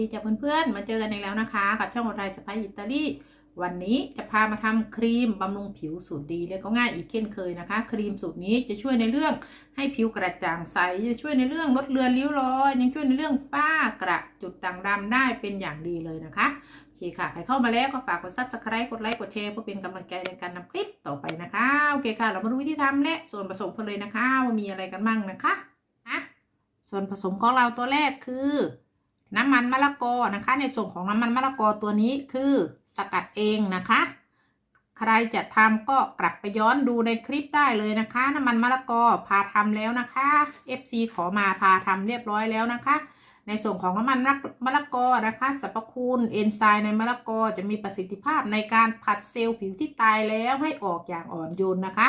ดีจ้ะเพื่อนๆ มาเจอกันอีกแล้วนะคะ กับช่องไทยสไปอิตาลีวันนี้จะพามาทำครีมบำรุงผิวสูตรดีและก็ง่ายอีกเช่นเคยนะคะ ครีมสูตรนี้จะช่วยในเรื่องให้ผิวกระจ่างใส จะช่วยในเรื่องลดเลือนริ้วรอย ยังช่วยในเรื่องฝ้ากระจุดด่างดำได้เป็นอย่างดีเลยนะคะโอเคค่ะ ใครเข้ามาแล้วก็ฝากกดซับสไครต์กดไลค์กดแชร์เพื่อเป็นกำลังใจในการนำคลิปต่อไปนะคะโอเคค่ะ เรามาดูวิธีทำและส่วนผสมกันเลยนะคะว่ามีอะไรกันบ้างนะคะอะส่วนผสมของเราตัวแรกคือ น้ำมันมะละกอนะคะ ในส่วนของน้ำมันมะละกอตัวนี้คือสกัดเองนะคะ ใครจะทำก็กลับไปย้อนดูในคลิปได้เลยนะคะ น้ำมันมะละกอพาทำแล้วนะคะ FC ขอมาพาทำเรียบร้อยแล้วนะคะ ในส่วนของน้ำมันมะละกอนะคะสรรพคุณเอนไซม์ในมะละกอจะมีประสิทธิภาพในการผัดเซลล์ผิวที่ตายแล้วให้ออกอย่างอ่อนโยนนะคะ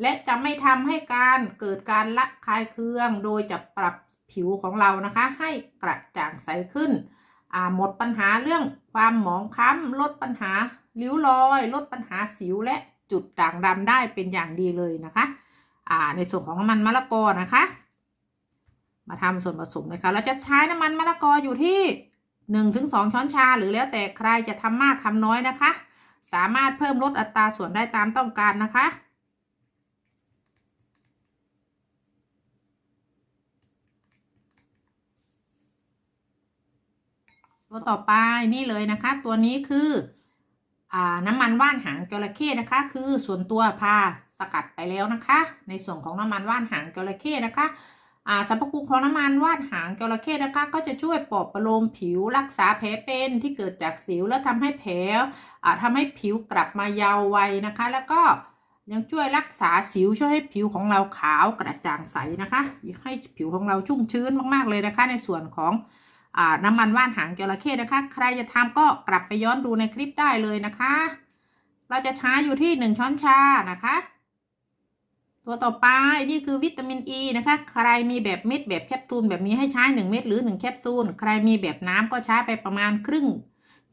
และจะไม่ทำให้การเกิดการละคายเคือง โดยจะปรับ ผิวของเรานะคะ ให้กระจ่างใสขึ้น หมดปัญหาเรื่องความหมองคล้ำลดปัญหาริ้วรอย ลดปัญหาสิวและจุดด่างดำได้เป็นอย่างดีเลยนะคะในส่วนของน้ำมันมะละกอนะคะ มาทำส่วนผสมนะคะ เราจะใช้น้ำมันมะละกออยู่ที่หนึ่งถึงสองช้อนชา หรือแล้วแต่ใครจะทำมากทำน้อยนะคะ สามารถเพิ่มลดอัตราส่วนได้ตามต้องการนะคะ ตัวต่อไปนี่เลยนะคะ ตัวนี้คืออ่าน้ำมันว่านหางจระเข้นะคะ คือส่วนตัวพาสกัดไปแล้วนะคะ ในส่วนของน้ำมันว่านหางจระเข้นะคะอ่าสรรพคุณของน้ำมันว่านหางจระเข้นะคะ ก็จะช่วยปลอบประโลมผิวรักษาแผลเป็นที่เกิดจากสิวแล้วทำให้แผลอ่าทำให้ผิวกลับมาเยาว์วัยนะคะ แล้วก็ยังช่วยรักษาสิวช่วยให้ผิวของเราขาวกระจ่างใสนะคะ ให้ผิวของเราชุ่มชื้นมากๆเลยนะคะ ในส่วนของ น้ำมันว่านหางจระเข้นะคะ ใครจะทำก็กลับไปย้อนดูในคลิปได้เลยนะคะ เราจะใช้อยู่ที่หนึ่งช้อนชานะคะ ตัวต่อไปนี่คือวิตามินอ e ีนะคะ ใครมีแบบเม็ดแบบแคปซูลแบบนี้ให้ใช้หนึ่งเม็ดหรือหนึ่งแคปซูล ใครมีแบบน้ำก็ใช้ไปประมาณครึ่ง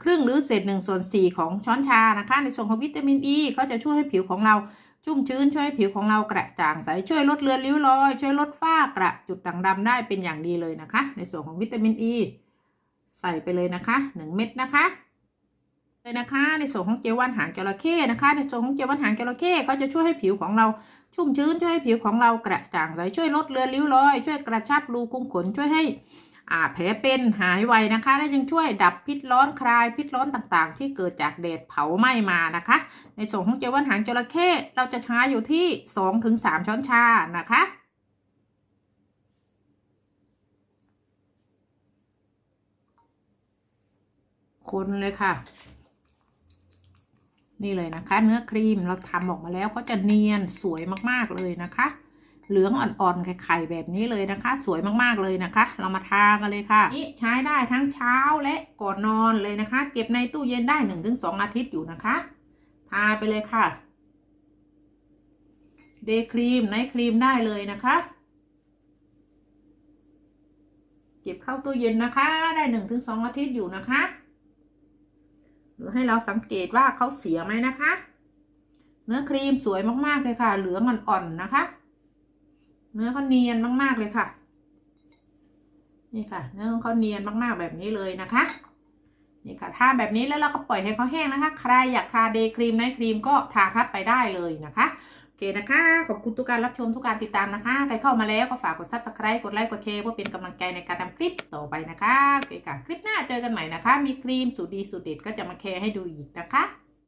ครึ่งหรือเศษหนึ่งส่วนสี่ของช้อนชานะคะ ในส่วนของวิตามินอ e ีก็จะช่วยให้ผิวของเรา ชุ่มชื้นช่วยให้ผิวของเรากระจ่างใสช่วยลดเลือนริ้วรอย ช่วยลดฝ้ากระจุดด่างดำได้เป็นอย่างดีเลยนะคะ ในส่วนของวิตามินอ e, ีใส่ไปเลยนะคะหนึ่งเม็ดนะคะเลยนะคะ ในส่วนของเจลว่านหางจระเข้นะคะ ในส่วนของเจลว่านหางจระเข้ก็จะช่วยให้ผิวของเราชุ่มชื้นช่วยให้ผิวของเรากระจ่างใสช่วยลดเลือนริ้วรอย ช่วยกระชับรูขุมขนช่วยให้ อ่าแผลเป็นหายไวนะคะ และยังช่วยดับพิษร้อนคลายพิษร้อนต่างๆ ที่เกิดจากแดดเผาไหม้มานะคะ ในส่วนของเจลว่านหางจระเข้เราจะใช้อยู่ที่ 2-3 ช้อนชานะคะคนเลยค่ะ นี่เลยนะคะ เนื้อครีมเราทำออกมาแล้วก็จะเนียนสวยมากๆเลยนะคะ เหลืองอ่อนๆไข่แบบนี้เลยนะคะ สวยมากๆเลยนะคะ เรามาทากันเลยค่ะนี่ใช้ได้ทั้งเช้าและก่อนนอนเลยนะคะ เก็บในตู้เย็นได้หนึ่งถึงสองอาทิตย์อยู่นะคะ ทาไปเลยค่ะ เดย์ครีมไนท์ครีมได้เลยนะคะเก็บเข้าตู้เย็นนะคะ ได้หนึ่งถึงสองอาทิตย์อยู่นะคะ หรือให้เราสังเกตว่าเขาเสียไหมนะคะ เนื้อครีมสวยมากๆเลยค่ะ เหลืองอ่อนๆนะคะ เนื้อเขาเนียนมาก ๆ เลยค่ะ นี่ค่ะ เนื้อของเขาเนียนมากๆแบบนี้เลยนะคะ นี่ค่ะทาแบบนี้แล้วเราก็ปล่อยให้เขาแห้งนะคะ ใครอยากทาเดย์ครีมไนท์ครีมก็ทาทับไปได้เลยนะคะโอเคนะคะ ขอบคุณทุกการรับชมทุกการติดตามนะคะ ใครเข้ามาแล้วก็ฝากกดซับสไครต์กดไลค์กดแชร์เพื่อเป็นกำลังใจในการทำคลิปต่อไปนะคะโอเคค่ะคลิปหน้าเจอกันใหม่นะคะ มีครีมสูตรดีสูตรเด็ดก็จะมาแชร์ให้ดูอีกนะคะ